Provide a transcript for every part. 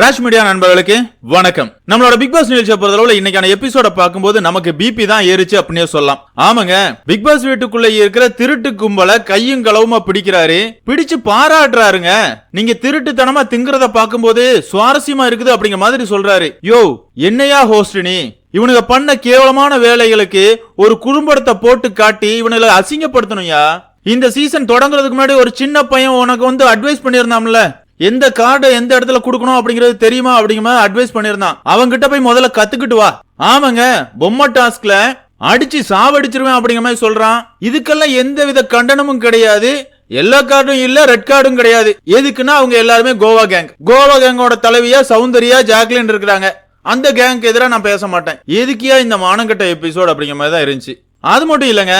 Raj media நண்பர்களுக்கு வணக்கம். நம்மளோட பிக் பாஸ் நிகழ்ச்சியை பொறுத்தளவுல இன்னைக்கான எபிசோட பார்க்கும்போது நமக்கு பிபி தான் ஏறிச்சு அப்படின்னே சொல்லலாம். ஆமாங்க பிக் பாஸ் வீட்டுக்குள்ள இருக்கிற திருட்டு கும்பல கையும் களவுமா பிடிக்கிறாரு. பிடிச்சு பாராட்டுறாருங்க. நீங்க திருட்டுத்தனமா திங்கிறத பார்க்கும்போது சுவாரஸ்யமா இருக்குது அப்படிங்கிற மாதிரி சொல்றாரு. யோ என்னையா ஹோஸ்ட் நீ? இவனுங்க பண்ண கேவலமான வேலைகளுக்கு ஒரு குறும்படத்தை போட்டு காட்டி இவனுங்களை அசிங்கப்படுத்தணும்யா? இந்த சீசன் தொடங்குறதுக்கு முன்னாடி ஒரு சின்ன பையன் உனக்கு வந்து அட்வைஸ் பண்ணியிருந்தாம்ல எந்த கார்டை எந்த இடத்துல கொடுக்கணும் அப்படிங்கிறது தெரியுமா அப்படிங்கிற மாதிரி அட்வைஸ் பண்ணியிருந்தான். அவன்கிட்ட போய் முதல்ல கத்துக்கிட்டு வா. ஆமாங்க பொம்மை டாஸ்க்ல அடிச்சு சாவடிச்சிருவேன் அப்படிங்கிற மாதிரி சொல்றான். இதுக்கெல்லாம் எந்த வித கண்டனமும் கிடையாது. எல்லா கார்டும் இல்ல ரெட் கார்டும் கிடையாது. எதுக்குன்னா அவங்க எல்லாருமே கோவா கேங் கோவா கேங்கோட தலைவியா சௌந்தர்யா ஜாக்லின் இருக்கிறாங்க. அந்த கேங்க்கு எதிராக நான் பேச மாட்டேன். எதுக்கியா இந்த மானங்கட்ட எபிசோட் அப்படிங்கிற மாதிரி தான் இருந்துச்சு. அது மட்டும் இல்லைங்க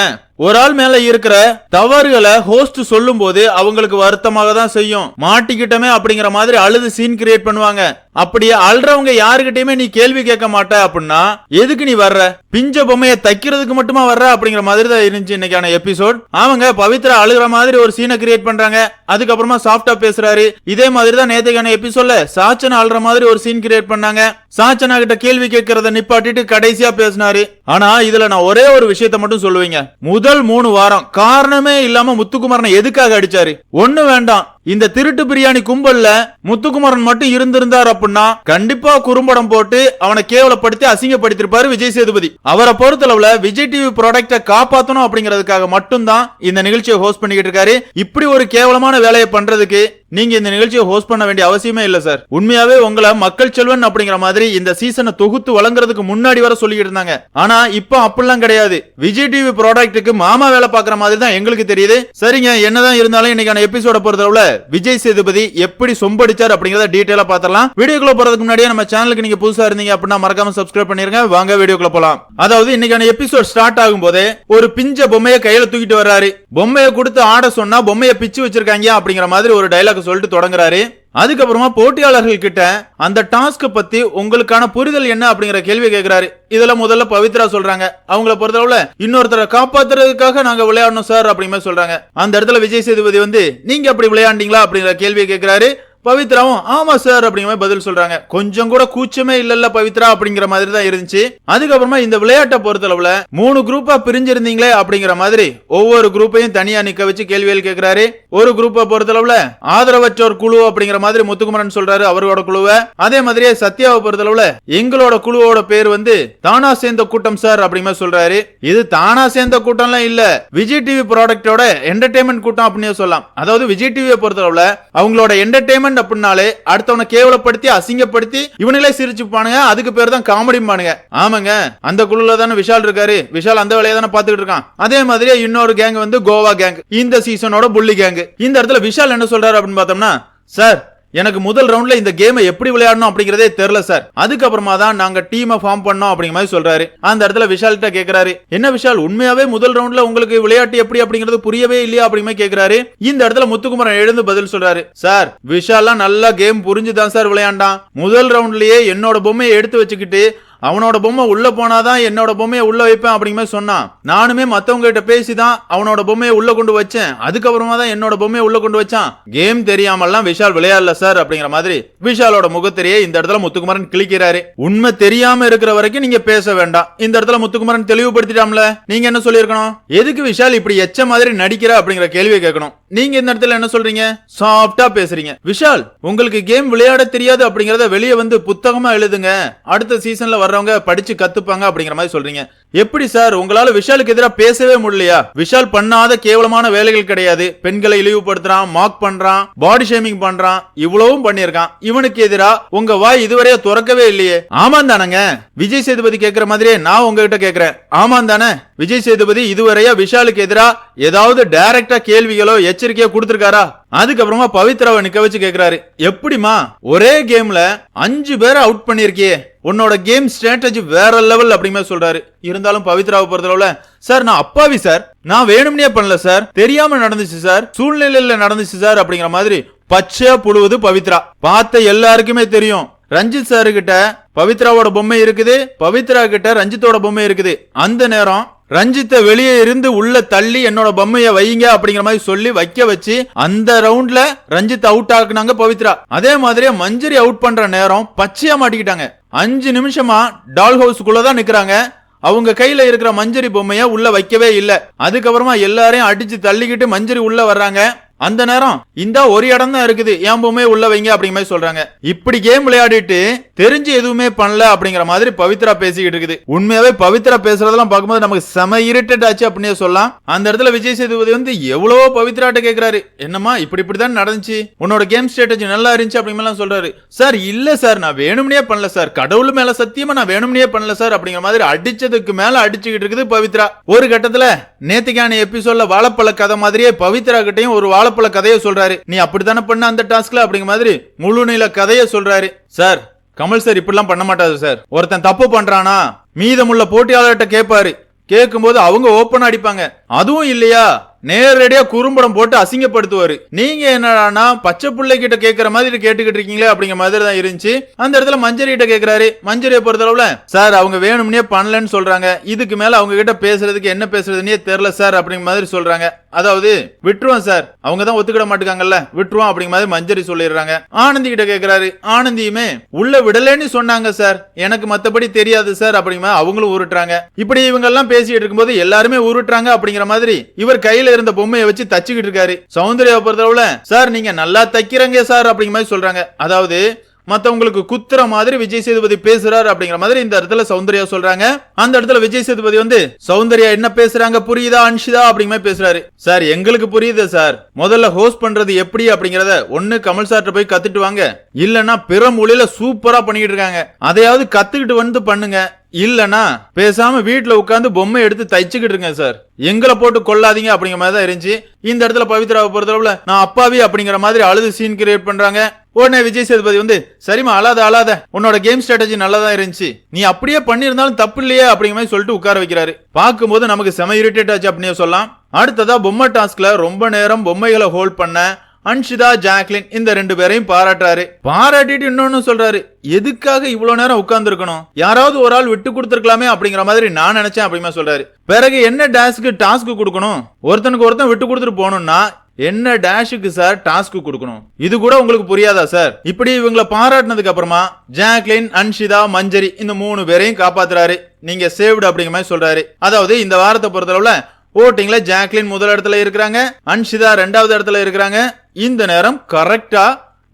ஒரு ஆள் மேல இருக்கிற தவறுகளை ஹோஸ்ட் சொல்லும் போது அவங்களுக்கு வருத்தமாக தான் செய்யும். மாட்டிக்கிட்டமே அப்படிங்கிற மாதிரி அழுது சீன் கிரியேட் பண்ணுவாங்க. அப்படி அழுறவங்க யாருகிட்டயுமே நீ கேள்வி கேட்க மாட்ட அப்படின்னா எதுக்கு நீ வர்ற? பிஞ்ச பொம்மையை தைக்கிறதுக்கு மட்டுமா வர்ற? அப்படிங்கிற மாதிரி தான் இருந்துச்சு இன்னைக்கான எபிசோட் அவங்க பவித்ரா அழுகிற மாதிரி ஒரு சீனை கிரியேட் பண்றாங்க. அதுக்கப்புறமா சாஃப்டா பேசுறாரு. இதே மாதிரி தான் நேத்துக்கான எபிசோட்ல சாச்சனா அழுற மாதிரி ஒரு சீன் கிரியேட் பண்ணாங்க. சாச்சனா கிட்ட கேள்வி கேட்கறத நிப்பாட்டிட்டு கடைசியா பேசினாரு. ஆனா இதுல நான் ஒரே ஒரு விஷயத்த மட்டும் சொல்லுவீங்க. முதல் மூணு வாரம். காரணமே இல்லாம முத்துக்குமாரனை எதுக்காக அடிச்சாரு? ஒண்ணு வேண்டாம். இந்த திருட்டு பிரியாணி கும்பல்ல முத்துக்குமரன் மட்டும் இருந்திருந்தார் அப்படின்னா கண்டிப்பா குறும்படம் போட்டு அவனை கேவலப்படுத்தி அசிங்கப்படுத்திருப்பாரு விஜய் சேதுபதி. அவரை பொறுத்தளவுல விஜய் டிவி ப்ராடக்ட காப்பாத்தணும் அப்படிங்கிறதுக்காக மட்டும்தான் இந்த நிகழ்ச்சியை ஹோஸ்ட் பண்ணிக்கிட்டு இருக்காரு. இப்படி ஒரு கேவலமான வேலையை பண்றதுக்கு நீங்க இந்த நிகழ்ச்சியை ஹோஸ்ட் பண்ண வேண்டிய அவசியமே இல்ல சார் உண்மையாவே உங்களை மக்கள் செல்வன் அப்படிங்கிற மாதிரி இந்த சீசனை தொகுத்து வழங்குறதுக்கு முன்னாடி வர சொல்லிட்டு இருந்தாங்க. ஆனா இப்போ அப்படிலாம் கிடையாது. விஜய் டிவி ப்ராடக்ட்டுக்கு மாமா வேலை பாக்குற மாதிரி தான் எங்களுக்கு தெரியுது. சரிங்க என்னதான் இருந்தாலும் இன்னைக்கான எபிசோட பொறுத்தளவுல விஜய் சேதுபதி எப்படி சொம்படிச்சார் அப்படிங்கறத டீடைலா பாத்திரலாம். வீடியோக்குள்ள போறதுக்கு முன்னாடியே நம்ம சேனலுக்கு நீங்க புதுசா இருந்தீங்க அப்படின்னா மறக்காம சப்ஸ்கிரைப் பண்ணிருங்க. வாங்க வீடியோக்குள்ள போலாம். அதாவது இன்னைக்கான எபிசோட் ஸ்டார்ட் ஆகும் போதே ஒரு பிஞ்ச பொம்மையை கையில தூக்கிட்டு வர்றாரு. பொம்மையை கொடுத்து ஆட சொன்னா பொம்மையை பிச்சு வச்சிருக்காங்க அப்படிங்கிற மாதிரி ஒரு டைலாக் சொல்லிட்டு தொடங்குறாரு. அதுக்கப்புறமா போட்டியாளர்கள் கிட்ட அந்த டாஸ்க் பத்தி உங்களுக்கான புரிதல் என்ன அப்படிங்கிற கேள்வி கேட்கிறாரு இதுல முதல்ல பவித்ரா சொல்றாங்க. அவங்கள பொறுத்தளவுல இன்னொருத்தரை காப்பாத்துறதுக்காக நாங்க விளையாடணும் சார் அப்படிங்கிற சொல்றாங்க. அந்த இடத்துல விஜய் சேதுபதி வந்து நீங்க அப்படி விளையாண்டீங்களா? அப்படிங்கிற கேள்வி கேட்கிறாரு பவித்ராவும் ஆமா சார் அப்படிங்கிற மாதிரி பதில் சொல்றாங்க. கொஞ்சம் கூட கூச்சமே இல்லல்ல பவித்ரா அப்படிங்கிற மாதிரி தான் இருந்துச்சு. அதுக்கப்புறமா இந்த விளையாட்டை பொறுத்தளவுல மூணு குரூப்பா பிரிஞ்சிருந்தீங்களே அப்படிங்கிற மாதிரி ஒவ்வொரு குரூப்பையும் தனியா நிக்க வச்சு கேள்விகள் கேட்கிறாரு ஒரு குரூப்பை பொறுத்தளவுல ஆதரவற்றோர் குழு அப்படிங்கிற மாதிரி முத்துக்குமரன் சொல்றாரு அவரோட குழுவை. அதே மாதிரியே சத்யாவை பொறுத்தளவுல எங்களோட குழுவோட பேர் வந்து தானா சேர்ந்த கூட்டம் சார் அப்படிங்கிற சொல்றாரு. இது தானா சேர்ந்த கூட்டம்லாம் இல்ல. விஜய் டிவி ப்ராடக்டோட என்டர்டைன்மெண்ட் கூட்டம் அப்படின்னு சொல்லலாம். அதாவது விஜய் டிவியை பொறுத்தளவுல அவங்களோட என்டர்டைன்மெண்ட் அப்படின்னாலே அடுத்தவனை கேவலப்படுத்தி அசிங்கப்படுத்தி இவனுங்களே சிரிச்சுப்பானுங்க. அதுக்கு பேர் தான் காமெடி பானுங்க. ஆமாங்க. அந்த குழுல தானே விஷால் இருக்காரு. விஷால் அந்த வேலையை தானே பாத்துக்கிட்டு இருக்கான். அதே மாதிரியே இன்னொரு கேங் வந்து கோவா கேங் இந்த சீசனோட புள்ளி கேங் இந்த இடத்துல விஷால் என்ன சொல்றாரு அப்படின்னு பார்த்தோம்னா சார் எனக்கு முதல் ரவுண்ட்ல இந்த கேமை எப்படி விளையாடணும் அப்படிங்கறதே தெரியல சார் அதுக்கப்புறமா தான் நாங்க டீமை ஃபார்ம் பண்ணோம் அப்படிங்கிற மாதிரி சொல்றாரு. அந்த இடத்துல விஷால்கிட்ட கேக்குறாரு. என்ன விஷால் உண்மையாவே முதல் ரவுண்ட்ல உங்களுக்கு விளையாட்டு எப்படி அப்படிங்கிறது புரியவே இல்லையா அப்படிங்கிற கேக்குறாரு. இந்த இடத்துல முத்துக்குமரன் எழுந்து பதில் சொல்றாரு. சார் விஷால்லாம் நல்லா கேம் புரிஞ்சுதான் சார் விளையாண்டான். முதல் ரவுண்ட்லயே என்னோட பொம்மையை எடுத்து வச்சுக்கிட்டு அவனோட பொம்மை உள்ளே போனாதான் என்னோட பொம்மையை உள்ளே வைப்பேன் அப்படிங்கிற மாதிரி சொன்னான். நானுமே மற்றவங்ககிட்ட பேசி தான் அவனோட பொம்மையை உள்ள கொண்டு வச்சேன். அதுக்கப்புறமா தான் என்னோட பொம்மையை உள்ள கொண்டு வச்சான். கேம் தெரியாமல்லாம் விஷால் விளையாடல சார் அப்படிங்கிற மாதிரி விஷாலோட முகத்திலேயே இந்த இடத்துல முத்துக்குமரன் கிளிக்கிறாரு உண்மை தெரியாம இருக்கிற வரைக்கும் நீங்க பேச வேண்டாம். இந்த இடத்துல முத்துக்குமரன் தெளிவுபடுத்திட்டாம்ல? நீங்க என்ன சொல்லியிருக்கணும்? எதுக்கு விஷால் இப்படி எச்ச மாதிரி நடிக்கிற அப்படிங்கிற கேள்வியை கேட்கணும். நீங்க இந்த இடத்துல என்ன சொல்றீங்க? சாஃப்டா பேசுறீங்க. விஷால் உங்களுக்கு கேம் விளையாட தெரியாது அப்படிங்கறத வெளியே வந்து புத்தகமா எழுதுங்க. அடுத்த சீசன்ல வர்றவங்க படிச்சு கத்துப்பாங்க அப்படிங்கிற மாதிரி சொல்றீங்க. எப்படி சார்? உங்களால விஷாலுக்கு எதிராக பேசவே முடியலையா? விஷால் பண்ணாத கேவலமான வேலைகள் கிடையாது. பெண்களை இழிவுபடுத்துறான் மார்க் பண்றான் பாடி ஷேமிங் பண்றான் இவ்வளவும் பண்ணியிருக்கான். இவனுக்கு எதிரா உங்க வாய் இதுவரைய துறக்கவே இல்லையே. ஆமா தானங்க. விஜய் சேதுபதி கேக்குற மாதிரியே நான் உங்ககிட்ட கேக்குறேன். ஆமா தானே. விஜய் சேதுபதி இதுவரையா விஷாலுக்கு எதிரா ஏதாவது டைரக்டா கேள்விகளோ எச்சரிக்கையோ கொடுத்திருக்காரா? அதுக்கப்புறமா பவித்ராவை நிக்க வச்சு கேக்குறாரு. எப்படிமா ஒரே கேம்ல அஞ்சு பேரை அவுட் பண்ணிருக்கியே உன்னோட கேம் ஸ்ட்ராட்டஜி வேற லெவல் அப்படிமே சொல்றாரு. இருந்தாலும் பவித்ராவை பொறுத்தளவுல சார் நான் அப்பாவி சார். நான் வேணும்னே பண்ணல சார். தெரியாம நடந்துச்சு சார். சூழ்நிலையில நடந்துச்சு சார் அப்படிங்கிற மாதிரி பச்சையா புழுவது பவித்ரா. பார்த்த எல்லாருக்குமே தெரியும். ரஞ்சித் சாரு கிட்ட பவித்ராவோட பொம்மை இருக்குது. பவித்ரா கிட்ட ரஞ்சித்தோட பொம்மை இருக்குது. அந்த நேரம் ரஞ்சித்தை வெளியே இருந்து உள்ள தள்ளி என்னோட பொம்மையை வைங்க அப்படிங்கிற மாதிரி சொல்லி வைக்க வச்சு அந்த ரவுண்ட்ல ரஞ்சித் அவுட் ஆக்குனாங்க பவித்ரா. அதே மாதிரியே மஞ்சரி அவுட் பண்ற நேரம் பச்சையா மாட்டிக்கிட்டாங்க. அஞ்சு நிமிஷமா டால் ஹவுஸ்க்குள்ளதான் நிக்கிறாங்க. அவங்க கையில இருக்கிற மஞ்சரி பொம்மைய உள்ள வைக்கவே இல்லை. அதுக்கப்புறமா எல்லாரையும் அடிச்சு தள்ளிக்கிட்டு மஞ்சரி உள்ள வர்றாங்க. அந்த நேரம் இந்த ஒரு இடம் தான் இருக்குது என் பொம்மை உள்ள வைங்க அப்படிங்கிற மாதிரி சொல்றாங்க. இப்படி கேம் விளையாடிட்டு தெரிஞ்சு எதுவுமே பண்ணல அப்படிங்கிற மாதிரி பவித்ரா பேசிக்கிட்டு இருக்குது. உண்மையாவே பவித்ரா பேசுறதெல்லாம் பார்க்கும்போது நமக்கு செம இரிட்டட் ஆச்சு அப்படின்னே சொல்லலாம். அந்த இடத்துல விஜய் சேதுபதி வந்து எவ்வளவோ பவித்ராட்ட கேட்கிறாரு என்னம்மா இப்படி இப்படி தான் நடந்துச்சு. உன்னோட கேம் ஸ்ட்ராட்டஜி நல்லா இருந்துச்சு அப்படிங்கலாம் சொல்றாரு. சார் இல்ல சார் நான் வேணும்னே பண்ணல சார். கடவுள் மேல சத்தியமா நான் வேணும்னே பண்ணல சார் அப்படிங்கிற மாதிரி அடிச்சதுக்கு மேல அடிச்சுக்கிட்டு இருக்குது பவித்ரா. ஒரு கட்டத்துல நேத்திக்கான எபிசோட்ல வாழைப்பழ கதை மாதிரியே பவித்ரா கிட்டையும் ஒரு வாழைப்பழ கதையை சொல்றாரு. நீ அப்படித்தானே பண்ண அந்த டாஸ்க்ல அப்படிங்கிற மாதிரி முழு நில கதையை சொல்றாரு. சார் கமல் சார் இப்படிலாம் பண்ண மாட்டாரு சார். ஒருத்தன் தப்பு பண்றானா? மீதமுள்ள போட்டியாளர்கிட்ட கேட்பாரு கேட்கும்போது அவங்க ஓப்பன் அடிப்பாங்க. அதுவும் இல்லையா? நேரடியா குறும்படம் போட்டு அசிங்கப்படுத்துவாரு. நீங்க என்னடானா பச்சை பிள்ளை கிட்ட கேக்குற மாதிரி கேட்டுக்கிட்டு இருக்கீங்களே அப்படிங்கிற மாதிரி தான் இருந்துச்சு. அந்த இடத்துல மஞ்சரி கிட்ட கேக்குறாரு. மஞ்சரியை பொறுத்தளவுல சார் அவங்க வேணும்னே பண்ணலன்னு சொல்றாங்க. இதுக்கு மேல அவங்க கிட்ட பேசுறதுக்கு என்ன பேசுறதுன்னே தெரியல சார் அப்படிங்கிற மாதிரி சொல்றாங்க. அதாவது விட்டுருவோம் சார். அவங்க தான் ஒத்துக்கிட மாட்டுக்காங்கல்ல. விட்டுருவோம் அப்படிங்கிற மாதிரி மஞ்சரி சொல்லிடுறாங்க. ஆனந்தி கிட்ட கேக்குறாரு. ஆனந்தியுமே உள்ள விடலன்னு சொன்னாங்க சார். எனக்கு மத்தபடி தெரியாது சார் அப்படிங்கிற அவங்களும் உருட்டுறாங்க. இப்படி இவங்க எல்லாம் பேசிட்டு இருக்கும்போது எல்லாருமே உருட்டுறாங்க அப்படிங்கிற மாதிரி இவர் கையில இருந்த பொம்மையை வச்சு தச்சுக்கிட்டு இருக்காரு. சௌந்தர்யா பொறுத்தளவுல சார் நீங்க நல்லா தைக்கிறங்க சார் அப்படிங்கிற மாதிரி சொல்றாங்க. அதாவது மத்தவங்களுக்கு குத்துற மாதிரி விஜய் சேதுபதி பேசுறாரு அப்படிங்கிற மாதிரி இந்த இடத்துல சௌந்தர்யா சொல்றாங்க. அந்த இடத்துல விஜய் சேதுபதி வந்து சௌந்தர்யா என்ன பேசுறாங்க? புரியுதா அன்ஷிதா? அப்படிங்கிற மாதிரி பேசுறாரு. சார் எங்களுக்கு புரியுது சார். முதல்ல ஹோஸ்ட் பண்றது எப்படி? அப்படிங்கறத ஒண்ணு கமல் சார்ட்ட போய் கத்துட்டு வாங்க. இல்லைன்னா பிற மொழியில சூப்பரா பண்ணிக்கிட்டு இருக்காங்க. அதையாவது கத்துக்கிட்டு வந்து பண்ணுங்க. இல்லனா பேசாம வீட்டுல உட்காந்து பொம்மை எடுத்து தைச்சுக்கிட்டு இருங்க சார். எங்களை போட்டு கொல்லாதீங்க அப்படிங்கிற மாதிரி தான் இருந்துச்சு. இந்த இடத்துல பவித்ராவை பொறுத்தளவுல நான் அப்பாவி அப்படிங்கிற மாதிரி அழுது சீன் கிரியேட் பண்றாங்க. உடனே விஜய் சேதுபதி வந்து சரிம்மா அழாத அழாத. உன்னோட கேம் ஸ்ட்ராட்டஜி நல்லா தான் இருந்துச்சு. நீ அப்படியே பண்ணியிருந்தாலும் தப்பு இல்லையே அப்படிங்கிற மாதிரி சொல்லிட்டு உட்கார வைக்கிறாரு. பார்க்கும்போது நமக்கு செம இரிட்டேட் ஆச்சு அப்படின்னு சொல்லலாம். அடுத்ததா பொம்மை டாஸ்க்ல ரொம்ப நேரம் பொம்மைகளை ஹோல்ட் பண்ண அன்ஷிதா ஜாக்லின் இந்த ரெண்டு பேரையும் பாராட்டுறாரு. பாராட்டிட்டு இன்னொன்னு சொல்றாரு எதுக்காக இவ்வளவு நேரம் உட்கார்ந்து இருக்கணும் யாராவது ஒரு ஆள் விட்டு கொடுத்துருக்கலாமே? அப்படிங்கிற மாதிரி நான் நினைச்சேன் அப்படிமா சொல்றாரு. பிறகு என்ன டாஸ்க்கு டாஸ்க் கொடுக்கணும்? ஒருத்தனுக்கு ஒருத்தன் விட்டு கொடுத்துட்டு போகணும்னா என்ன டேஷுக்கு சார் டாஸ்க் கொடுக்கணும்? இது கூட உங்களுக்கு புரியாதா சார்? இப்படி இவங்களை பாராட்டினதுக்கு அப்புறமா ஜாக்லின் அன்ஷிதா மஞ்சரி இந்த மூணு பேரையும் காப்பாத்துறாரு. நீங்க சேவ்டு அப்படிங்கிற மாதிரி சொல்றாரு. அதாவது இந்த வாரத்தை பொறுத்தளவுல ஓட்டிங்ல ஜாக்லின் முதல் இடத்துல இருக்கிறாங்க அன்ஷிதா ரெண்டாவது இடத்துல இருக்கிறாங்க இந்த நேரம் கரெக்டா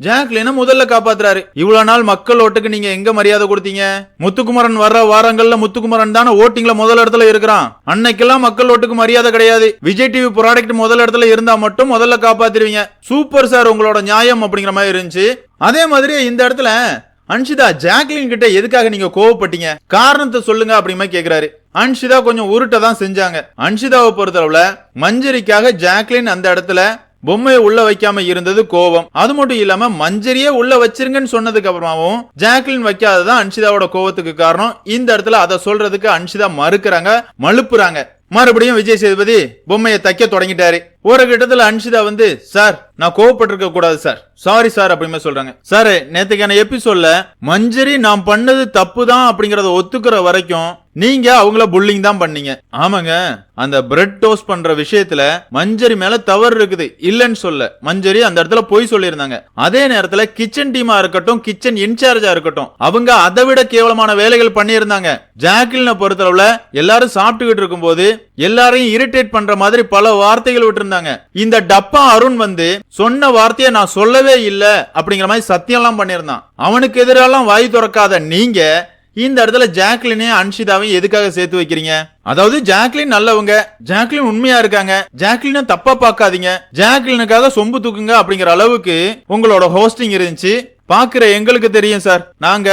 ஜாக்லின முதல்ல காப்பாத்துறாரு. இவ்வளவு நாள் மக்கள் ஓட்டுக்கு நீங்க எங்க மரியாதை கொடுத்தீங்க? முத்துக்குமரன் வர்ற வாரங்கள்ல முத்துக்குமரன் தானே ஓட்டிங்ல முதல் இடத்துல இருக்கிறான். அன்னைக்கெல்லாம் மக்கள் ஓட்டுக்கு மரியாதை கிடையாது. விஜய் டிவி ப்ராடக்ட் முதல் இடத்துல இருந்தா மட்டும் முதல்ல காப்பாத்திருவீங்க. சூப்பர் சார் உங்களோட நியாயம் அப்படிங்கிற மாதிரி இருந்துச்சு. அதே மாதிரி இந்த இடத்துல அன்ஷிதா ஜாக்லின் கிட்ட எதுக்காக நீங்க கோவப்பட்டீங்க? காரணத்தை சொல்லுங்க அப்படிமா கேக்குறாரு. அன்ஷிதா கொஞ்சம் உருட்ட தான் செஞ்சாங்க. அன்ஷிதாவை பொறுத்தளவுல மஞ்சரிக்காக ஜாக்லின் அந்த இடத்துல பொம்மையை உள்ள வைக்காம இருந்தது கோவம் அது மட்டும் இல்லாம மஞ்சரியே உள்ள வச்சிருங்கன்னு சொன்னதுக்கு அப்புறமாவும் ஜாக்லின் வைக்காததான் அன்ஷிதாவோட கோவத்துக்கு காரணம். இந்த இடத்துல அதை சொல்றதுக்கு அன்ஷிதா மறுக்கிறாங்க மழுப்புறாங்க. மறுபடியும் விஜய் சேதுபதி பொம்மையை தைக்க தொடங்கிட்டாரு. ஒரு கிட்டத்துல அன்ஷிதா வந்து சார் நான் கோவப்பட்டிருக்க கூடாது சார். சாரி சார் அப்படின்னு சொல்றாங்க. சார் நேத்துக்கான எபிசோட்ல மஞ்சரி நான் பண்ணது தப்பு தான் அப்படிங்கறத ஒத்துக்கிற வரைக்கும் நீங்க அவங்கள புல்லிங் தான் பண்ணீங்க. ஆமாங்க. அந்த பிரெட் டோஸ்ட் பண்ற விஷயத்துல மஞ்சரி மேல தவறு இருக்குது. இல்லைன்னு சொல்ல. மஞ்சரி அந்த இடத்துல போய் சொல்லியிருந்தாங்க. அதே நேரத்துல கிச்சன் டீமா இருக்கட்டும் கிச்சன் இன்சார்ஜா இருக்கட்டும் அவங்க அதை விட கேவலமான வேலைகள் பண்ணியிருந்தாங்க. ஜாக்லினை பொறுத்தளவுல எல்லாரும் சாப்பிட்டுக்கிட்டு இருக்கும்போது எல்லாரையும் இரிட்டேட் பண்ற மாதிரி பல வார்த்தைகள் விட்டுருந்தாங்க. இந்த டப்பா அருண் வந்து சொன்ன வார்த்தையை நான் சொல்லவே இல்ல அப்படிங்கிற மாதிரி சத்தியம்லாம் பண்ணியிருந்தான். அவனுக்கு எதிரெல்லாம் வாய் திறக்காத நீங்க இந்த இடத்துல ஜாக்லினையும் அன்ஷிதாவையும் எதுக்காக சேர்த்து வைக்கிறீங்க? அதாவது ஜாக்லின் நல்லவங்க ஜாக்லின் உண்மையா இருக்காங்க ஜாக்லினை தப்பா பார்க்காதீங்க ஜாக்லினுக்காக சொம்பு தூக்குங்க அப்படிங்கிற அளவுக்கு உங்களோட ஹோஸ்டிங் இருந்துச்சு. பாக்குற எங்களுக்கு தெரியும் சார். நாங்க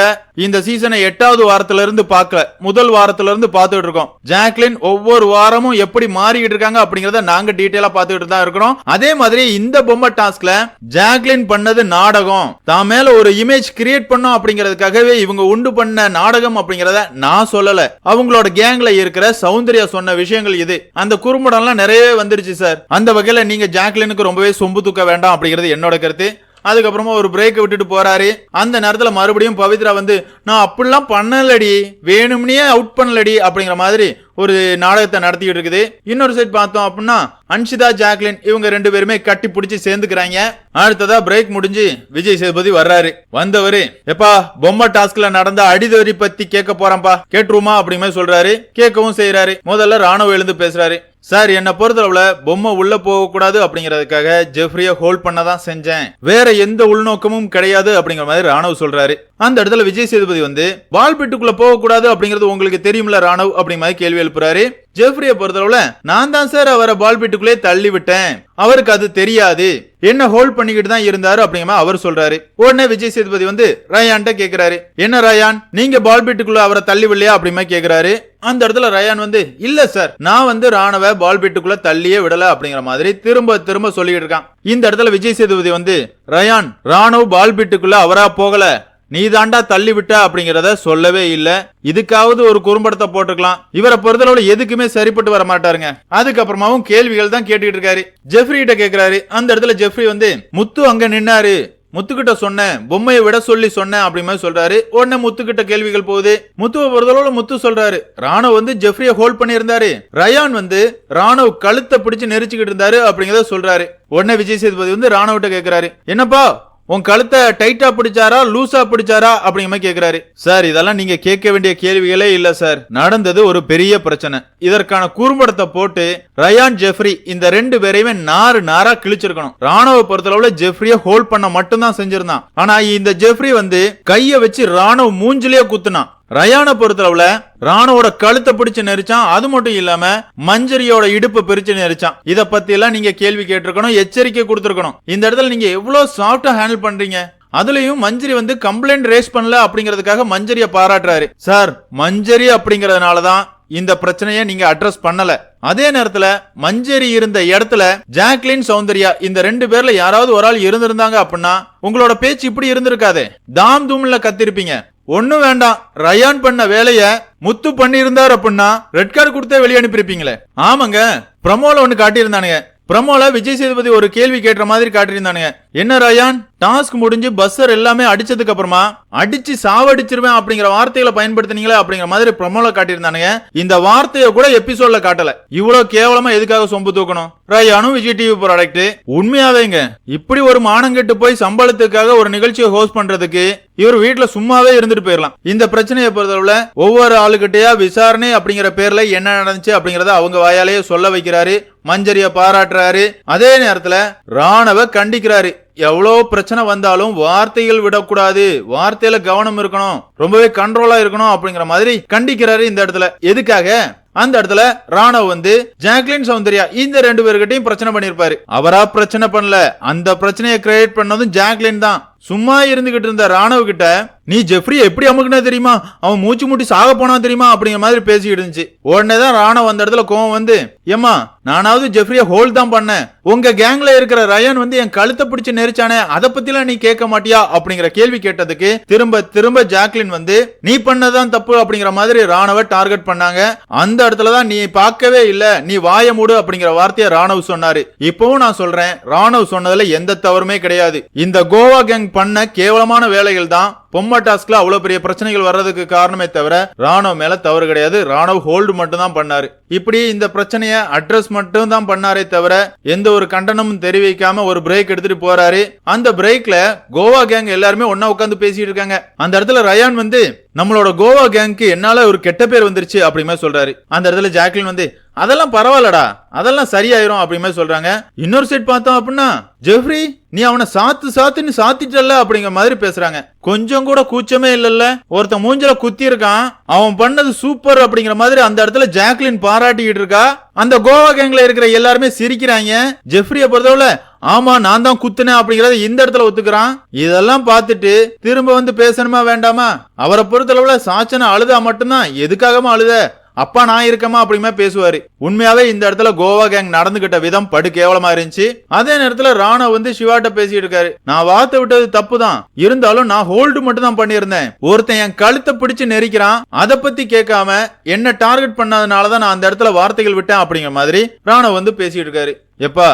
இந்த சீசனை எட்டாவது வாரத்துல இருந்து பார்க்கல முதல் வாரத்துல இருந்து பார்த்துட்டு இருக்கோம். ஜாக்லின் ஒவ்வொரு வாரமும் எப்படி மாறிக்கிட்டு இருக்காங்க அப்படிங்கறத நாங்க டீட்டெயிலா பார்த்துக்கிட்டு தான் இருக்கிறோம். அதே மாதிரி இந்த பொம்மை டாஸ்க்ல ஜாக்லின் பண்ணது நாடகம். தான் மேல ஒரு இமேஜ் கிரியேட் பண்ணோம் அப்படிங்கறதுக்காகவே இவங்க உண்டு பண்ண நாடகம் அப்படிங்கறத நான் சொல்லல. அவங்களோட கேங்ல இருக்கிற சௌந்தர்யா சொன்ன விஷயங்கள் இது. அந்த குறும்படம்லாம் நிறையவே வந்துருச்சு சார். அந்த வகையில நீங்க ஜாக்லினுக்கு ரொம்பவே சொம்பு தூக்க வேண்டாம் அப்படிங்கிறது என்னோட கருத்து. அதுக்கப்புறமா ஒரு பிரேக் விட்டுட்டு போறாரு. அந்த நேரத்துல மறுபடியும் பவித்ரா வந்து நான் அப்படிலாம் பண்ணலடி. வேணும்னே அவுட் பண்ணலடி. அப்படிங்கிற மாதிரி ஒரு நாடகத்தை நடத்திக்கிட்டு இருக்குது. இன்னொரு சைட் பார்த்தோம் அப்படின்னா அன்ஷிதா ஜாக்லின் இவங்க ரெண்டு பேருமே கட்டி பிடிச்சி சேர்ந்துக்கிறாங்க. அடுத்ததா பிரேக் முடிஞ்சு விஜய் சேதுபதி வர்றாரு. வந்தவரு எப்பா பொம்மை டாஸ்க்ல நடந்த அடிதவரி பத்தி கேட்க போறேன்பா கேட்டுருமா அப்படிங்கிற சொல்றாரு. கேட்கவும் செய்யறாரு முதல்ல ராணுவ எழுந்து பேசுறாரு. சார் என்னை பொறுத்தளவுல பொம்மை உள்ள போகக்கூடாது அப்படிங்கிறதுக்காக அப்படிங்கறதுக்காக ஜெஃப்ரிய ஹோல்ட் பண்ண தான் செஞ்சேன். வேற எந்த உள்நோக்கமும் கிடையாது அப்படிங்கிற மாதிரி ராணுவ சொல்றாரு. அந்த இடத்துல விஜய் சேதுபதி வந்து பால் பிட்டுக்குள்ள போக கூடாது அப்படிங்கிறது உங்களுக்கு தெரியும்ல ராணுவ்? அப்படிங்கிற மாதிரி கேள்வி எழுப்புறாரு. ஜெஃப்ரிய பொறுத்தளவுல நான் தான் சார் அவரை பால் பிட்டுக்குள்ளே தள்ளி விட்டேன் அவருக்கு அது தெரியாது. என்ன ஹோல்ட் பண்ணிக்கிட்டு தான் இருந்தாரு அப்படிங்கிற அவர் சொல்றாரு. உடனே விஜய் சேதுபதி வந்து ரயான்ட்ட கேக்குறாரு. என்ன ரயான்? நீங்க பால் பீட்டுக்குள்ள அவரை தள்ளி விடலையா அப்படிமா கேக்குறாரு. அந்த இடத்துல ரயான் வந்து இல்ல சார் நான் வந்து ராணுவ பால் பீட்டுக்குள்ள தள்ளியே விடல. அப்படிங்கிற மாதிரி திரும்ப திரும்ப சொல்லிட்டு இருக்கான். இந்த இடத்துல விஜய் சேதுபதி வந்து ரயான் ராணுவ பால் பீட்டுக்குள்ள அவரா போகல. நீ தாண்டா தள்ளி விட்ட அப்படிங்கறத சொல்லவே இல்ல. இதுக்காவது ஒரு குறும்படத்தை போட்டுக்கலாம். இவரை பொறுத்தளவுல எதுக்குமே சரிப்பட்டு வர மாட்டாருங்க. அதுக்கப்புறமாவும் கேள்விகள் தான் கேட்டுக்கிட்டு இருக்காரு. ஜெஃப்ரி கிட்ட கேக்குறாரு. அந்த இடத்துல ஜெஃப்ரி வந்து முத்து அங்க நின்னாரு. முத்துக்கிட்ட சொன்னேன். பொம்மையை விட சொல்லி சொன்னேன் அப்படி மாதிரி சொல்றாரு. உடனே முத்துக்கிட்ட கேள்விகள் போகுது. முத்துவை பொறுத்தளவுல முத்து சொல்றாரு. ராணுவ வந்து ஜெஃப்ரிய ஹோல்ட் பண்ணியிருந்தாரு. ரயான் வந்து ராணுவ கழுத்தை பிடிச்சு நெரிச்சுக்கிட்டு இருந்தாரு அப்படிங்கறத சொல்றாரு. உடனே விஜய் சேதுபதி வந்து ராணுவட்ட கேக்குறாரு. என்னப்பா உன் கழுத்தை டைட்டா பிடிச்சாரா லூசா பிடிச்சாரா அப்படிங்கிற மாதிரி கேக்குறாரு. சார் இதெல்லாம் நீங்க கேட்க வேண்டிய கேள்விகளே இல்ல சார். நடந்தது ஒரு பெரிய பிரச்சனை. இதற்கான குறும்படத்தை போட்டு ரயான் ஜெஃப்ரி இந்த ரெண்டு பேரையுமே நாறு நாரா கிழிச்சிருக்கணும். ராணுவ பொறுத்தளவுல ஜெஃப்ரிய ஹோல்ட் பண்ண மட்டும்தான் செஞ்சிருந்தான். ஆனா இந்த ஜெஃப்ரி வந்து கைய வச்சு ராணுவ மூஞ்சிலேயே குத்துனான். ரயானை பொறுத்தளவுல ராணுவோட கழுத்தை பிடிச்சு நெரிச்சான். அது மட்டும் இல்லாம மஞ்சரியோட இடுப்பு பிரிச்சு நெரிச்சான். இத பத்தி எல்லாம் நீங்க கேள்வி கேட்டிருக்கணும் எச்சரிக்கை கொடுத்திருக்கணும். இந்த இடத்துல நீங்க எவ்வளவு சாஃப்டா ஹேண்டில் பண்றீங்க? அதுலயும் மஞ்சரி வந்து கம்ப்ளைண்ட் ரேஸ் பண்ணல அப்படிங்கறதுக்காக மஞ்சரிய பாராட்டுறாரு. சார் மஞ்சரி அப்படிங்கறதுனாலதான் இந்த பிரச்சனையை நீங்க அட்ரஸ் பண்ணல. அதே நேரத்துல மஞ்சரி இருந்த இடத்துல ஜாக்லின் சௌந்தர்யா இந்த ரெண்டு பேர்ல யாராவது ஒரு ஆள் இருந்திருந்தாங்க அப்படின்னா உங்களோட பேச்சு இப்படி இருந்திருக்காதே. தாம் தூம்ல கத்திருப்பீங்க. ஒண்ணும் வேண்டாம். ரயான் பண்ண வேலைய முத்து பண்ணியிருந்தார் அப்படின்னா ரெட் கார்டு கொடுத்தே வெளியே அனுப்பியிருப்பீங்களே. ஆமாங்க. பிரமோல ஒன்று காட்டியிருந்தானுங்க. பிரமோல விஜய் சேதுபதி ஒரு கேள்வி கேட்ட மாதிரி காட்டியிருந்தானுங்க. என்ன ரயான்? டாஸ்க் முடிஞ்சு பஸ்ஸர் எல்லாமே அடிச்சதுக்கு அப்புறமா அடிச்சு சாவடிச்சிருவேன் அப்படிங்கிற வார்த்தைகளை பயன்படுத்தினீங்களே அப்படிங்கிற மாதிரி பிரமோல காட்டியிருந்தானுங்க. இந்த வார்த்தையை கூட எபிசோட்ல காட்டல. இவ்வளவு கேவலமா எதுக்காக சொம்பு தூக்கணும்? ரயானும் விஜய் டிவி ப்ராடக்ட் உண்மையாவேங்க. இப்படி ஒரு மானங்கெட்டு போய் சம்பளத்துக்காக ஒரு நிகழ்ச்சியை ஹோஸ்ட் பண்றதுக்கு இவர் வீட்டுல சும்மாவே இருந்துட்டு போயிடலாம் இந்த பிரச்சனையை பொறுத்தளவுல ஒவ்வொரு ஆளுகிட்டயா விசாரணை அப்படிங்கிற பேர்ல என்ன நடந்துச்சு அப்படிங்கறத அவங்க வாயாலேயே சொல்ல வைக்கிறாரு மஞ்சரிய பாராட்டுறாரு. அதே நேரத்துல ராணவ கண்டிக்கிறாரு. எவ்வளோ பிரச்சனை வந்தாலும் வார்த்தைகள் விடக்கூடாது. வார்த்தையில கவனம் இருக்கணும். ரொம்பவே கண்ட்ரோலா இருக்கணும் அப்படிங்கிற மாதிரி கண்டிக்கிறாரு இந்த இடத்துல. எதுக்காக? அந்த இடத்துல ராணவ் வந்து ஜாக்லின் சௌந்தர்யா இந்த ரெண்டு பேர்கிட்டையும் பிரச்சனை பண்ணிருப்பாரு. அவரா பிரச்சனை பண்ணல. அந்த பிரச்சனையை கிரியேட் பண்ணதும் ஜாக்லின் தான். சும்மா இருந்துகிட்டு இருந்த ராணவ் கிட்ட நீ ஜெஃப்ரி எப்படி அமுக்குனா தெரியுமா? அவன் மூச்சு மூட்டி சாக போனா தெரியுமா? அப்படிங்கிற மாதிரி பேசிக்கிட்டு இருந்துச்சு. உடனே தான் ராணவ் அந்த இடத்துல கோவம் வந்து ஏமா நானாவது ஜெஃப்ரிய ஹோல்ட் தான் பண்ணேன். உங்க கேங்ல இருக்கிற ரயன் வந்து என் கழுத்தை பிடிச்சு நெரிச்சானே அதை பத்திலாம் நீ கேட்க மாட்டியா? அப்படிங்கிற கேள்வி கேட்டதுக்கு திரும்ப திரும்ப ஜாக்லின் வந்து நீ பண்ணதான் தப்பு அப்படிங்கிற மாதிரி ராணவ டார்கெட் பண்ணாங்க. அந்த இடத்துல தான் நீ பார்க்கவே இல்ல. நீ வாய மூடு அப்படிங்கிற வார்த்தையை ராணவ் சொன்னாரு. இப்பவும் நான் சொல்றேன் ராணவ் சொன்னதுல எந்த தவறுமே கிடையாது. இந்த கோவா கேங் பண்ண கேவலமான வேலைகள் தான் பொம்மை டாஸ்க்ல அவ்வளவு பெரிய பிரச்சனைகள் வர்றதுக்கு காரணமே தவிர ராணுவ மேல தவறு கிடையாது. ராணுவ ஹோல்டு மட்டும் தான் பண்ணாரு. இப்படி இந்த பிரச்சனைய அட்ரஸ் மட்டும் தான் பண்ணாரே தவிர எந்த ஒரு கண்டனமும் தெரிவிக்காம ஒரு பிரேக் எடுத்துட்டு போறாரு. அந்த பிரேக்ல கோவா கேங் எல்லாருமே ஒன்னா உட்காந்து பேசிட்டு இருக்காங்க. அந்த இடத்துல ரயான் வந்து நம்மளோட கோவா கேங்க்கு என்னால ஒரு கெட்ட பேர் வந்துருச்சு அப்படிமே சொல்றாரு. அந்த இடத்துல ஜாக்லின் வந்து அதெல்லாம் பரவாயில்லடா. அதெல்லாம் சரியாயிரும் அப்படிமே சொல்றாங்க. இன்னொரு சைட் பார்த்தோம் அப்படின்னா ஜெஃப்ரி நீ அவனை சாத்து சாத்துன்னு சாத்திட்டல்ல அப்படிங்கிற மாதிரி பேசுறாங்க. கொஞ்சம் கூட கூச்சமே இல்லல்ல. ஒருத்தன் மூஞ்சல குத்தி இருக்கான். அவன் பண்ணது சூப்பர் அப்படிங்கிற மாதிரி அந்த இடத்துல ஜாக்லின் பாராட்டிக்கிட்டு இருக்கா. அந்த கோவா கேங்ல இருக்கிற எல்லாருமே சிரிக்கிறாங்க. ஜெஃப்ரிய பொறுத்தவரை ஆமா நான் தான் குத்துனேன் அப்படிங்கறத இந்த இடத்துல ஒத்துக்கிறான். இதெல்லாம் பார்த்துட்டு திரும்ப வந்து பேசணுமா வேண்டாமா? அவரை பொறுத்தளவுல சாச்சனை அழுதா மட்டும்தான். எதுக்காகமா அழுத? அப்பா நான் இருக்கமா அப்படிமே பேசுவாரு. உண்மையாவே இந்த இடத்துல கோவா கேங் நடந்துகிட்ட விதம் படு கேவலமா இருந்துச்சு. அதே நேரத்துல ராணா வந்து சிவாட்ட பேசிட்டு இருக்காரு. நான் வார்த்தை விட்டது தப்பு தான் இருந்தாலும் நான் ஹோல்டு மட்டும் தான் பண்ணியிருந்தேன். ஒருத்தன் என் கழுத்தை பிடிச்சு நெரிக்கிறான். அதை பத்தி கேட்காம என்ன டார்கெட் பண்ணதுனாலதான் நான் அந்த இடத்துல வார்த்தைகள் விட்டேன் அப்படிங்கிற மாதிரி ராணா வந்து பேசிட்டு இருக்காரு. எப்பா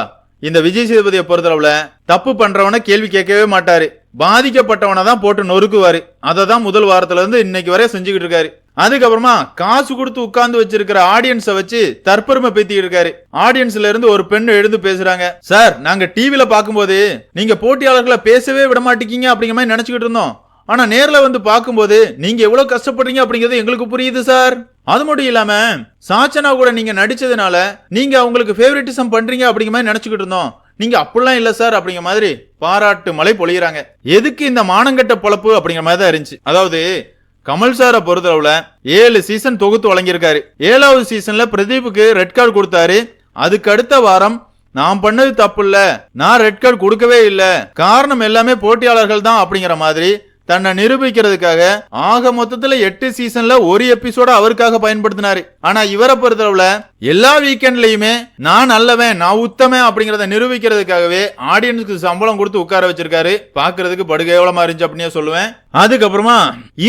இந்த விஜய் சேதுபதியை பொறுத்தளவுல தப்பு பண்றவன கேள்வி கேட்கவே மாட்டாரு. பாதிக்கப்பட்டவனை தான் போட்டு நொறுக்குவாரு. அதை தான் முதல் வாரத்துல இருந்து இன்னைக்கு வரைய செஞ்சுக்கிட்டு இருக்காரு. அதுக்கப்புறமா காசு கொடுத்து உட்கார்ந்து வச்சிருக்கிற ஆடியன்ஸை வச்சு தற்பெருமை பேத்திட்டு இருக்காரு. ஆடியன்ஸ்ல இருந்து ஒரு பெண் எழுந்து பேசுறாங்க. சார் நாங்க டிவில பார்க்கும்போது நீங்க போட்டியாளர்களை பேசவே விட மாட்டீங்க அப்படிங்கிற மாதிரி நினைச்சுக்கிட்டு இருந்தோம். ஆனா நேர்ல வந்து பார்க்கும்போது நீங்க எவ்வளவு கஷ்டப்படுறீங்க அப்படிங்கிறது எங்களுக்கு புரியுது சார். அது மட்டும் இல்லாம சாச்சனா கூட நீங்க நடிச்சதுனால நீங்க அவங்களுக்கு ஃபேவரட்டிசம் பண்றீங்க அப்படிங்கிற மாதிரி நினைச்சுக்கிட்டு இருந்தோம். நீங்க அப்படிலாம் இல்ல சார் அப்படிங்கிற மாதிரி பாராட்டு மழை பொழிகிறாங்க எதுக்கு இந்த மானங்கட்ட பொழப்பு அப்படிங்கிற மாதிரி தான் இருந்துச்சு. அதாவது கமல் சாரை பொறுத்தளவுல ஏழு சீசன் தொகுத்து வழங்கியிருக்காரு. ஏழாவது சீசன்ல பிரதீப்புக்கு ரெட் கார்டு கொடுத்தாரு. அதுக்கு அடுத்த வாரம் நான் பண்ணது தப்பு இல்ல. நான் ரெட் கார்டு கொடுக்கவே இல்ல. காரணம் எல்லாமே போட்டியாளர்கள் தான் அப்படிங்கிற மாதிரி தன்னை நிரூபிக்கிறதுக்காக ஆக மொத்தத்துல எட்டு சீசன்ல ஒரு எபிசோட அவருக்காக பயன்படுத்தினாரு. ஆனா இவரை பொறுத்தளவுல எல்லா வீக்கெண்ட்லயுமே நான் நல்லவன் நான் உத்தமன் அப்படிங்கறத நிரூபிக்கிறதுக்காகவே ஆடியன்ஸ்க்கு சம்பளம் கொடுத்து உட்கார வச்சிருக்காரு. பாக்குறதுக்கு படுகேவலமா இருந்துச்சு அப்படின்னே சொல்லுவேன். அதுக்கப்புறமா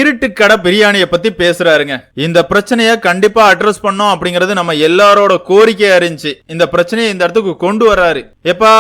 இருட்டு கடை பிரியாணிய பத்தி பேசுறாருங்க. இந்த பிரச்சனைய கண்டிப்பா அட்ரஸ் பண்ணோம் அப்படிங்கறது நம்ம எல்லாரோட கோரிக்கையா இருந்துச்சு. இந்த பிரச்சனையை இந்த இடத்துக்கு கொண்டு வர்றாரு. எப்பா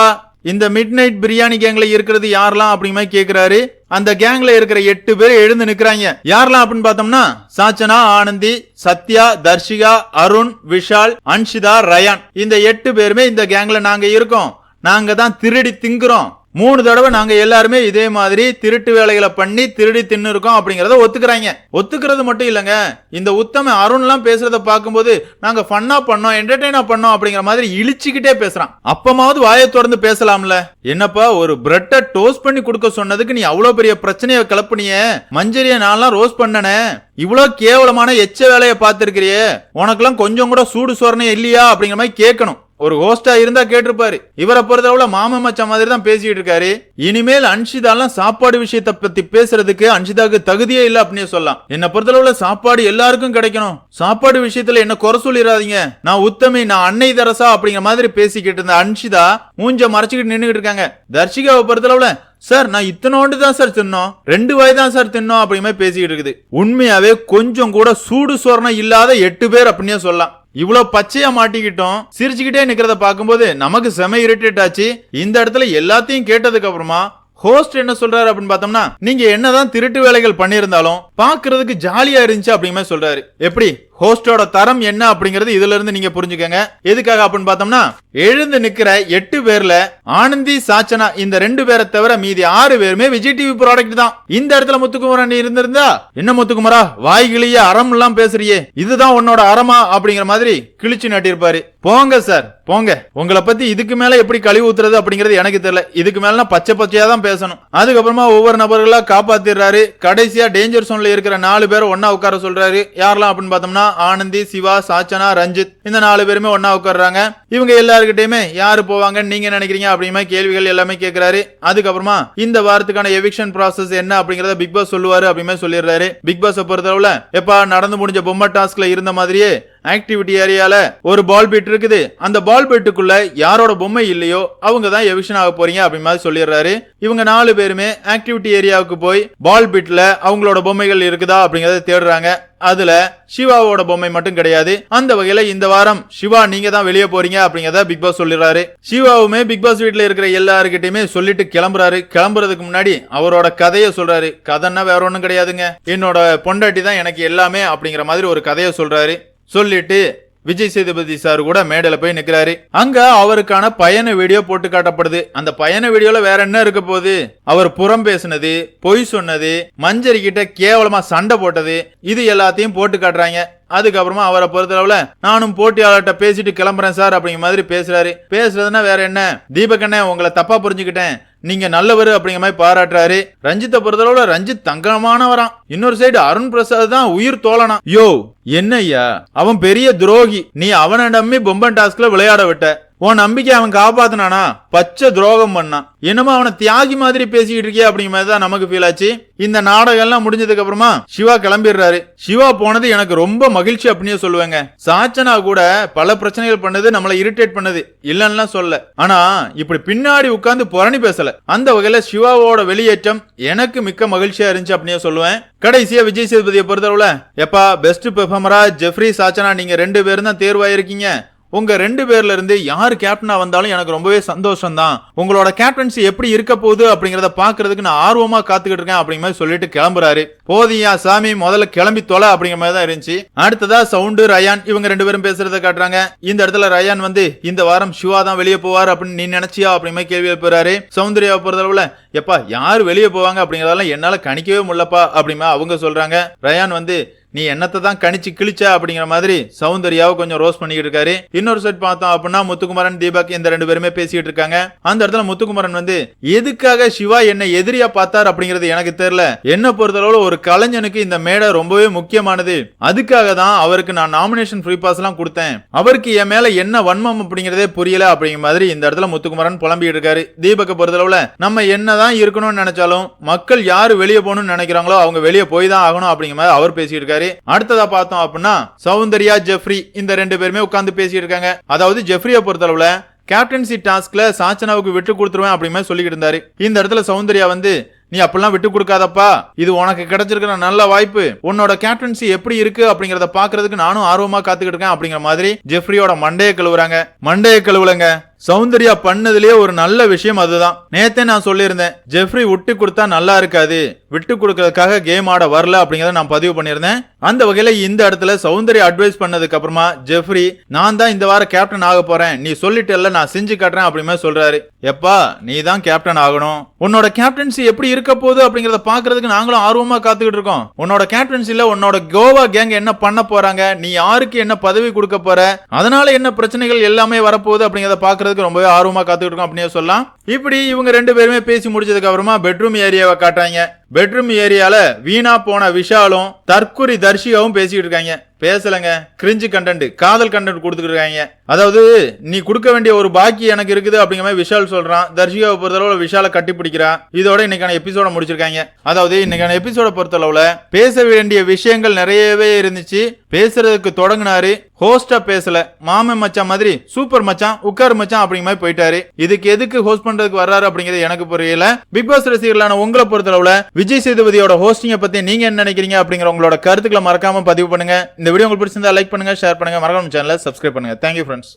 இந்த மிட் நைட் பிரியாணி கேங்ல இருக்கிறது யாரெல்லாம் அப்படிங்கிற மாதிரி கேக்குறாரு. அந்த கேங்ல இருக்கிற எட்டு பேர் எழுந்து நிக்கிறாங்க. யாரெல்லாம் அப்படின்னு பார்த்தோம்னா சாச்சனா ஆனந்தி சத்யா தர்ஷிகா அருண் விஷால் அன்ஷிதா ரயான். இந்த எட்டு பேருமே இந்த கேங்ல நாங்க இருக்கோம். நாங்க தான் திருடி திங்குறோம். மூணு தடவை நாங்க எல்லாருமே இதே மாதிரி திருட்டு வேலைகளை பண்ணி திருடி தின்னு இருக்கோம் அப்படிங்கறத ஒத்துக்கிறாங்க. ஒத்துக்கிறது மட்டும் இல்லங்க. இந்த உத்தம அருண்லாம் பேசுறத பார்க்கும்போது நாங்க ஃபன்னா பண்ணோம் என்டர்டைனா பண்ணோம் அப்படிங்கிற மாதிரி இழிச்சுக்கிட்டே பேசுறான். அப்பமாவது வாயை திறந்து பேசலாம்ல. என்னப்பா ஒரு பிரெட்டை டோஸ்ட் பண்ணி கொடுக்க சொன்னதுக்கு நீ அவ்வளவு பெரிய பிரச்சனையை கிளப்புனியே. மஞ்சரிய நான்லாம் ரோஸ் பண்ணனே. இவ்வளோ கேவலமான எச்ச வேலையை பார்த்துருக்கிறியே. உனக்கெல்லாம் கொஞ்சம் கூட சூடு சோரணை இல்லையா அப்படிங்கிற மாதிரி கேட்கணும். ஒரு ஹோஸ்டா இருந்தா கேட்டிருப்பாரு. இவரை பொறுத்தளவுல மாம மச்ச மாதிரி தான் பேசிட்டு இருக்காரு. இனிமேல் அன்ஷிதாலாம் சாப்பாடு விஷயத்தை பத்தி பேசுறதுக்கு அன்ஷிதாக்கு தகுதியே இல்ல அப்படின்னு சொல்லலாம். என்ன பொறுத்தளவுல சாப்பாடு எல்லாருக்கும் கிடைக்கணும். சாப்பாடு விஷயத்துல என்ன குறை சொல்லிடாதீங்க. நான் உத்தமி நான் அன்னை தரசா அப்படிங்கிற மாதிரி பேசிக்கிட்டு இருந்த அன்ஷிதா மூஞ்ச மறைச்சுக்கிட்டு நின்றுகிட்டு இருக்காங்க. தர்ஷிகாவை பொறுத்தளவுல சார் நான் இத்தனோண்டு தான் சார் தின்னோம். ரெண்டு வாய் தான் சார் தின்னோம் அப்படிமே பேசிக்கிட்டு இருக்குது. உண்மையாவே கொஞ்சம் கூட சூடு சோரணம் இல்லாத எட்டு பேர் அப்படின்னே சொல்லலாம். இவ்வளவு பச்சையா மாட்டிக்கிட்டோம். சிரிச்சுக்கிட்டே நிக்கிறத பார்க்கும்போது நமக்கு செம இரிட்டேட் ஆச்சு. இந்த இடத்துல எல்லாத்தையும் கேட்டதுக்கு அப்புறமா ஹோஸ்ட் என்ன சொல்றாரு அப்படின்னு பார்த்தோம்னா நீங்க என்னதான் திருட்டு வேலைகள் பண்ணியிருந்தாலும் பாக்குறதுக்கு ஜாலியா இருந்துச்சு அப்படிங்கிற மாதிரி சொல்றாரு. எப்படி? ஹோஸ்டோட தரம் என்ன அப்படிங்கறது இதுல இருந்து நீங்க புரிஞ்சுக்கங்க. எதுக்காக அப்படின்னு பார்த்தோம்னா எழுந்து நிக்கிற எட்டு பேர்ல ஆனந்தி சாச்சனா இந்த ரெண்டு பேரை தவிர மீதி ஆறு பேருமே விஜய் டிவி ப்ராடக்ட் தான். இந்த இடத்துல முத்துக்குமரன் நீ இருந்திருந்தா என்ன முத்துக்குமரா? வாய்கிளிய அறம் எல்லாம் பேசுறியே. இதுதான் உன்னோட அறமா அப்படிங்கிற மாதிரி கிழிச்சு நட்டிருப்பாரு. போங்க சார் போங்க. உங்களை பத்தி இதுக்கு மேல எப்படி கழிவு ஊத்துறது அப்படிங்கிறது எனக்கு தெரியல. இதுக்கு மேல பச்சை பச்சையா தான் பேசணும். அதுக்கப்புறமா ஒவ்வொரு நபர்களா காப்பாத்திடுறாரு. கடைசியா டேஞ்சர் சோன்ல இருக்கிற நாலு பேரை ஒன்னா உட்கார சொல்றாரு. யாரெல்லாம் அப்படின்னு பார்த்தோம்னா ஆனந்தி சிவா சாச்சனா ரஞ்சித் இந்த நாலு பேருமே ஒன்னா உட்கார்றாங்க. இவங்க எல்லாருக்கிட்டையுமே யாரு போவாங்கன்னு நீங்க நினைக்கிறீங்க அப்படின்னு கேள்விகள் எல்லாமே கேட்கிறாரு அதுக்கப்புறமா இந்த வாரத்துக்கான எவிக்ஷன் ப்ராசஸ் என்ன அப்படிங்கறத பிக் பாஸ் சொல்லுவாரு அப்படிமே சொல்லிடுறாரு. பிக் பாஸ் பொறுத்தளவுல எப்பா நடந்து முடிஞ்ச பொம்மை டாஸ்க்ல இருந்த மாதிரியே ஆக்டிவிட்டி ஏரியால ஒரு பால் பீட் இருக்குது. அந்த பால் பீட்டுக்குள்ள யாரோட பொம்மை இல்லையோ அவங்க தான் எவிஷன் ஆக போறீங்க அப்படி மாதிரி சொல்லிடுறாரு. இவங்க நாலு பேருமே ஆக்டிவிட்டி ஏரியாவுக்கு போய் பால் பீட்ல அவங்களோட பொம்மைகள் இருக்குதா அப்படிங்கறத தேடுறாங்க. அதுல சிவாவோட பொம்மை மட்டும் கிடையாது. அந்த வகையில இந்த வாரம் சிவா நீங்க தான் வெளியே போறீங்க அப்படிங்கறத பிக் பாஸ் சொல்லிடுறாரு. சிவாவுமே பிக் பாஸ் வீட்டுல இருக்கிற எல்லாருக்கிட்டையுமே சொல்லிட்டு கிளம்புறாரு. கிளம்புறதுக்கு முன்னாடி அவரோட கதையை சொல்றாரு. கதைன்னா வேற ஒண்ணும் கிடையாதுங்க. என்னோட பொண்டாட்டி தான் எனக்கு எல்லாமே அப்படிங்கிற மாதிரி ஒரு கதையை சொல்றாரு. சொல்லிட்டு விஜய் சேதுபதி சார் கூட மேடையில போய் நிக்கிறாரு. அங்க அவருக்கான பயண வீடியோ போட்டு காட்டப்படுது. அந்த பயண வீடியோல வேற என்ன இருக்க போகுது? அவர் புறம் பேசுனது பொய் சொன்னது மஞ்சரி கிட்ட கேவலமா சண்டை போட்டது இது எல்லாத்தையும் போட்டு காட்டுறாங்க. அதுக்கப்புறமா அவரை பொறுத்தளவுல நானும் போட்டியாளர்கிட்ட பேசிட்டு கிளம்புறேன் சார் அப்படிங்கிற மாதிரி பேசுறாரு. பேசுறதுன்னா வேற என்ன? தீபக் அண்ணன் உங்களை தப்பா புரிஞ்சுக்கிட்டேன். நீங்க நல்லவர் அப்படிங்கிற மாதிரி பாராட்டுறாரு. ரஞ்சித்தை பொறுத்தளவுல ரஞ்சித் தங்கமானவரான் இன்னொரு சைடு அருண் பிரசாத் தான் உயிர் தோழனா. யோ என்னய்யா? அவன் பெரிய துரோகி. நீ அவனை நம்பி பொம்பன் டாஸ்க்ல விளையாட விட்ட. உன் நம்பிக்கை அவன் காப்பாத்தினானா? பச்சை துரோகம் பண்ணான். என்னமோ அவனை தியாகி மாதிரி பேசிக்கிட்டு இருக்கே அப்படிங்கிற மாதிரி தான் நமக்கு ஃபீல் ஆச்சு. இந்த நாடகம் எல்லாம் முடிஞ்சதுக்கு அப்புறமா சிவா கிளம்பிடுறாரு. சிவா போனது எனக்கு ரொம்ப மகிழ்ச்சி அப்படின்னு சொல்லுவேங்க. சாச்சனா கூட பல பிரச்சனைகள் பண்ணது நம்மளை இரிட்டேட் பண்ணது. இல்லைன்னா சொல்ல. ஆனா இப்படி பின்னாடி உட்கார்ந்து புரணி பேசல. அந்த வகையில சிவாவோட வெளியேற்றம் எனக்கு மிக்க மகிழ்ச்சியா இருந்துச்சு அப்படின்னு சொல்லுவேன். கடைசியா விஜய் சேதுபதியை பொறுத்தளவுல எப்பா பெஸ்ட் பெர்ஃபார்மரா ஜெஃப்ரி சாச்சனா நீங்க ரெண்டு பேரும் தான் தேர்வாயிருக்கீங்க. உங்க ரெண்டு பேர்ல இருந்து யார் கேப்டனா வந்தாலும் எனக்கு ரொம்பவே சந்தோஷம் தான் உங்களோட கேப்டன்சி எப்படி இருக்க போகுது அப்படிங்கறத பாக்குறதுக்கு நான் ஆர்வமா காத்துக்கிட்டு இருக்கேன் அப்படிங்கிற மாதிரி சொல்லிட்டு கிளம்புறாரு. போதியா சாமி முதல்ல கிளம்பி தொலை அப்படிங்கிற மாதிரி தான் இருந்துச்சு. அடுத்ததா சவுண்டு ரயான் இவங்க ரெண்டு பேரும் பேசுறத காட்டுறாங்க. இந்த இடத்துல ரயான் வந்து இந்த வாரம் சிவா தான் வெளியே போவார் அப்படின்னு நீ நினைச்சியா அப்படிங்கிற மாதிரி கேள்வி எழுப்புறாரு. சௌந்தர்யாவை பொறுத்தளவுல எப்பா யார் வெளியே போவாங்க அப்படிங்கறதெல்லாம் என்னால கணிக்கவே முடியலப்பா அப்படிமா அவங்க சொல்றாங்க. ரயான் வந்து நீ என்னத்தை தான் கணிச்சு கிழிச்ச அப்படிங்கிற மாதிரி சௌந்தர்யாவை கொஞ்சம் ரோஸ் பண்ணிக்கிட்டு இருக்காரு. இன்னொரு செட் பார்த்தோம் அப்படின்னா முத்துக்குமரன் தீபக் இந்த ரெண்டு பேருமே பேசிக்கிட்டு இருக்காங்க. அந்த இடத்துல முத்துக்குமரன் வந்து எதுக்காக சிவா என்ன எதிரியா பார்த்தார்? அப்படிங்கிறது எனக்கு தெரியல. என்ன பொறுத்தளவுல ஒரு கலைஞனுக்கு இந்த மேடை ரொம்பவே முக்கியமானது. அதுக்காக தான் அவருக்கு நான் நாமினேஷன் ஃப்ரீ பாஸ் எல்லாம் கொடுத்தேன். அவருக்கு என் மேல என்ன வன்மம் அப்படிங்கறதே புரியல அப்படிங்கிற மாதிரி இந்த இடத்துல முத்துக்குமரன் புலம்பிட்டு இருக்காரு. தீபக்க பொறுத்தளவுல நம்ம என்னதான் இருக்கணும்னு நினைச்சாலும் மக்கள் யாரு வெளியே போகணும்னு நினைக்கிறாங்களோ அவங்க வெளியே போய் தான் ஆகணும் அப்படிங்கிற மாதிரி அவர் பேசிட்டு இருக்காரு. அடுத்ததா பார்த்தோம் அப்படின்னா சௌந்தர்யா ஜெஃப்ரி இந்த ரெண்டு பேருமே உட்கார்ந்து பேசிட்டு இருக்காங்க அதாவது ஜெஃப்ரியை பொறுத்தளவுல கேப்டன்சி டாஸ்க்ல சாச்சனாவுக்கு விட்டு கொடுத்துருவேன் அப்படின்னு சொல்லிக்கிட்டு இருந்தாரு. இந்த இடத்துல சௌந்தர்யா வந்து நீ அப்படிலாம் விட்டு கொடுக்காதப்பா. இது உனக்கு கிடைச்சிருக்கிற நல்ல வாய்ப்பு. உன்னோட கேப்டன்சி எப்படி இருக்கு அப்படிங்கறத பாக்குறதுக்கு நானும் ஆர்வமா காத்துக்கிட்டு இருக்கேன். அப்படிங்கிற மாதிரி ஜெஃப்ரியோட மண்டையை கழுவுறாங்க. மண்டையை கழுவுலங்க. சௌந்தர்யா பண்ணதுலயே ஒரு நல்ல விஷயம் அதுதான். நேத்தே நான் சொல்லியிருந்தேன் ஜெஃப்ரி விட்டு கொடுத்தா நல்லா இருக்காது. விட்டு கொடுக்கறதுக்காக கேம் ஆட வரல அப்படிங்கறத நான் பதிவு பண்ணியிருந்தேன். அந்த வகையில இந்த இடத்துல சௌந்தர்யா அட்வைஸ் பண்ணதுக்கு அப்புறமா ஜெஃப்ரி நான் தான் இந்த வாரம் கேப்டன் ஆக போறேன். நீ சொல்லிட்டல்ல நான் செஞ்சு காட்டுறேன் அப்படிமே சொல்றாரு. எப்பா நீ தான் கேப்டன் ஆகணும். உன்னோட கேப்டன்சி எப்படி இருக்க போகுது? அப்படிங்கறத பாக்குறதுக்கு நாங்களும் ஆர்வமா காத்துக்கிட்டு இருக்கோம். உன்னோட கேப்டன்சில உன்னோட கோவா கேங் என்ன பண்ண போறாங்க? நீ யாருக்கு என்ன பதவி கொடுக்க போற? அதனால என்ன பிரச்சனைகள் எல்லாமே வரப்போகுது அப்படிங்கறத பாக்குறதுக்கு ரொம்பவே ஆர்வமா காத்துக்கிட்டு இருக்கோம் அப்படியே சொல்லலாம். இப்படி இவங்க ரெண்டு பேருமே பேசி முடிச்சதுக்கு அப்புறமா பெட்ரூம் ஏரியாவை காட்டுறாங்க. பெட்ரூம் ஏரியால வீணா போன விஷாலும் தற்குறி தர்ஷிகாவும் பேசிக்கிட்டு இருக்காங்க. பேசலங்க. கிரிஞ்சு கண்டென்ட் காதல் கண்டென்ட் கொடுத்துட்டு இருக்காங்க. அதாவது நீ கொடுக்க வேண்டிய ஒரு பாக்கி எனக்கு இருக்குது அப்படிங்கிற மாதிரி விஷால் சொல்றான். தர்ஷிகாவை பொறுத்தளவுல விஷால கட்டி பிடிக்கிறா. இதோட இன்னைக்கான எபிசோட முடிச்சிருக்காங்க. அதாவது இன்னைக்கான எபிசோட பொறுத்தளவுல பேச வேண்டிய விஷயங்கள் நிறையவே இருந்துச்சு. பேசுறதுக்கு தொடங்கினாரு. ஹோஸ்டா பேசல. மாமன் மச்சான் மாதிரி சூப்பர் மச்சான் உட்கார் மச்சான் அப்படிங்கிற மாதிரி போயிட்டாரு. இதுக்கு எதுக்கு ஹோஸ்ட் பண்றதுக்கு வர்றாரு அப்படிங்கிறது எனக்கு புரியல. பிக் பாஸ் ரசிகர்களான உங்களை பொறுத்தளவுல விஜய் சேதுபதியோட ஹோஸ்டிங்கை பத்தி நீங்க என்ன நினைக்கிறீங்க அப்படிங்கிற உங்களோட கருத்துக்களை மறக்காம பதிவு பண்ணுங்க. இந்த வீடியோ உங்களுக்கு பிடிச்சிருந்தா லைக் பண்ணுங்க ஷேர் பண்ணுங்க. மறக்காம சேனலை சப்ஸ்கிரைப் பண்ணுங்க. Thank you friends